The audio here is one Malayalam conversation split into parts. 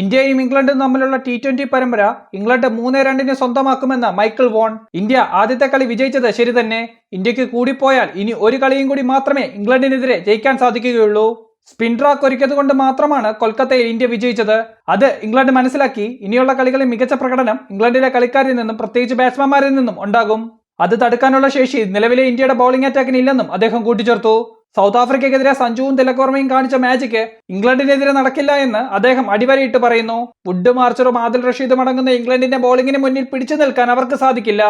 ഇന്ത്യയും ഇംഗ്ലണ്ടും തമ്മിലുള്ള ടി ട്വന്റി പരമ്പര ഇംഗ്ലണ്ട് മൂന്ന് രണ്ടിന് സ്വന്തമാക്കുമെന്ന് മൈക്കിൾ വോൺ. ഇന്ത്യ ആദ്യത്തെ കളി വിജയിച്ചത് ശരി തന്നെ. ഇന്ത്യയ്ക്ക് കൂടിപ്പോയാൽ ഇനി ഒരു കളിയും കൂടി മാത്രമേ ഇംഗ്ലണ്ടിനെതിരെ ജയിക്കാൻ സാധിക്കുകയുള്ളൂ. സ്പിൻ ട്രാക്ക് ഒരുക്കിയത് കൊണ്ട് മാത്രമാണ് കൊൽക്കത്തയിൽ ഇന്ത്യ വിജയിച്ചത്. അത് ഇംഗ്ലണ്ട് മനസ്സിലാക്കി ഇനിയുള്ള കളികളിൽ മികച്ച പ്രകടനം ഇംഗ്ലണ്ടിലെ കളിക്കാരിൽ നിന്നും പ്രത്യേകിച്ച് ബാറ്റ്സ്മാൻമാരിൽ നിന്നും ഉണ്ടാകും. അത് തടുക്കാനുള്ള ശേഷി നിലവിലെ ഇന്ത്യയുടെ ബൗളിംഗ് അറ്റാക്കിന് ഇല്ലെന്നും അദ്ദേഹം കൂട്ടിച്ചേർത്തു. സൗത്ത് ആഫ്രിക്കയ്ക്കെതിരെ സഞ്ജുവും തിലക്കോർമയും കാണിച്ച മാജിക്ക് ഇംഗ്ലണ്ടിനെതിരെ നടക്കില്ല എന്ന് അദ്ദേഹം അടിവരയിട്ട് പറയുന്നു. വുഡ് മാർച്ചറും ആദിൽ റഷീദും അടങ്ങുന്ന ഇംഗ്ലണ്ടിന്റെ ബോളിംഗിന് മുന്നിൽ പിടിച്ചു നിൽക്കാൻ അവർക്ക് സാധിക്കില്ല.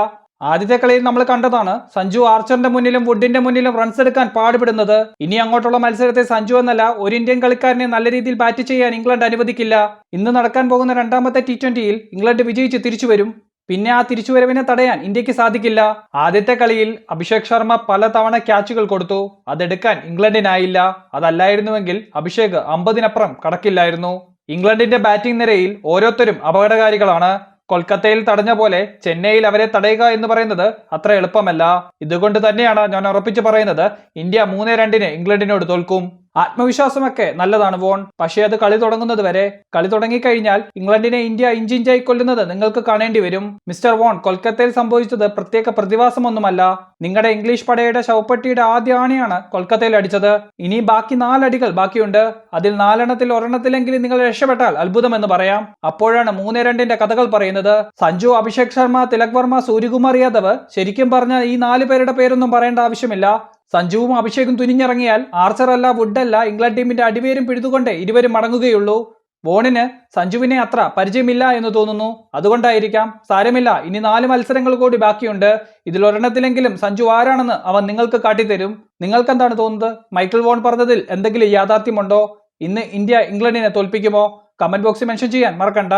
ആദ്യത്തെ കളിയിൽ നമ്മൾ കണ്ടതാണ് സഞ്ജു ആർച്ചറിന്റെ മുന്നിലും വുഡിന്റെ മുന്നിലും റൺസ് എടുക്കാൻ പാടുപെടുന്നത്. ഇനി അങ്ങോട്ടുള്ള മത്സരത്തെ സഞ്ജു എന്നല്ല ഒരു ഇന്ത്യൻ കളിക്കാരനെ നല്ല രീതിയിൽ ബാറ്റ് ചെയ്യാൻ ഇംഗ്ലണ്ട് അനുവദിക്കില്ല. ഇന്ന് നടക്കാൻ പോകുന്ന രണ്ടാമത്തെ ടി ട്വന്റിയിൽ ഇംഗ്ലണ്ട് വിജയിച്ച് തിരിച്ചു വരും. പിന്നെ ആ തിരിച്ചുവരവിനെ തടയാൻ ഇന്ത്യയ്ക്ക് സാധിക്കില്ല. ആദ്യത്തെ കളിയിൽ അഭിഷേക് ശർമ്മ പല തവണ ക്യാച്ചുകൾ കൊടുത്തു. അതെടുക്കാൻ ഇംഗ്ലണ്ടിനായില്ല. അതല്ലായിരുന്നുവെങ്കിൽ അഭിഷേക് അമ്പതിനപ്പുറം കടക്കില്ലായിരുന്നു. ഇംഗ്ലണ്ടിന്റെ ബാറ്റിംഗ് നിരയിൽ ഓരോരുത്തരും അപകടകാരികളാണ്. കൊൽക്കത്തയിൽ തടഞ്ഞ പോലെ ചെന്നൈയിൽ അവരെ തടയുക എന്ന് പറയുന്നത് അത്ര എളുപ്പമല്ല. ഇതുകൊണ്ട് തന്നെയാണ് ഞാൻ ഉറപ്പിച്ചു പറയുന്നത് ഇന്ത്യ മൂന്ന് രണ്ടിന് ഇംഗ്ലണ്ടിനോട് തോൽക്കും. ആത്മവിശ്വാസമൊക്കെ നല്ലതാണ് വോൺ. പക്ഷേ അത് കളി തുടങ്ങുന്നത് വരെ. കളി തുടങ്ങിക്കഴിഞ്ഞാൽ ഇംഗ്ലണ്ടിനെ ഇന്ത്യ ഇഞ്ചിഞ്ചായി കൊല്ലുന്നത് നിങ്ങൾക്ക് കാണേണ്ടി വരും. മിസ്റ്റർ വോൺ കൊൽക്കത്തയിൽ സംഭവിച്ചത് പ്രത്യേക പ്രതിഭാസമൊന്നുമല്ല. നിങ്ങളുടെ ഇംഗ്ലീഷ് പടയുടെ ശവപ്പെട്ടിയുടെ ആദ്യ ആണിയാണ് കൊൽക്കത്തയിൽ അടിച്ചത്. ഇനി ബാക്കി നാലടികൾ ബാക്കിയുണ്ട്. അതിൽ നാലെണ്ണത്തിൽ ഒരെണ്ണത്തിലെങ്കിലും നിങ്ങൾ രക്ഷപ്പെട്ടാൽ അത്ഭുതമെന്ന് പറയാം. അപ്പോഴാണ് മൂന്ന് രണ്ടിന്റെ കഥകൾ പറയുന്നത്. സഞ്ജു അഭിഷേക് ശർമ്മ തിലക് വർമ്മ സൂര്യകുമാർ യാദവ് ശരിക്കും പറഞ്ഞാൽ ഈ നാല് പേരുടെ പേരൊന്നും പറയേണ്ട ആവശ്യമില്ല. സഞ്ജുവും അഭിഷേകും തുനിഞ്ഞിറങ്ങിയാൽ ആർച്ചർ അല്ല വുഡ് അല്ല ഇംഗ്ലണ്ട് ടീമിന്റെ അടിവേരും പിഴുതുകൊണ്ട് ഇരുവരും മടങ്ങുകയുള്ളൂ. വോണിന് സഞ്ജുവിനെ അത്ര പരിചയമില്ല എന്ന് തോന്നുന്നു. അതുകൊണ്ടായിരിക്കാം സാരമില്ല. ഇനി നാല് മത്സരങ്ങൾ കൂടി ബാക്കിയുണ്ട്. ഇതിൽ ഒരെണ്ണത്തിലെങ്കിലും സഞ്ജു ആരാണെന്ന് അവൻ നിങ്ങൾക്ക് കാട്ടിത്തരും. നിങ്ങൾക്കെന്താണ് തോന്നുന്നത്? മൈക്കിൾ വോൺ പറഞ്ഞതിൽ എന്തെങ്കിലും യാഥാർത്ഥ്യമുണ്ടോ? ഇന്ന് ഇന്ത്യ ഇംഗ്ലണ്ടിനെ തോൽപ്പിക്കുമോ? കമന്റ് ബോക്സിൽ മെൻഷൻ ചെയ്യാൻ മറക്കണ്ട.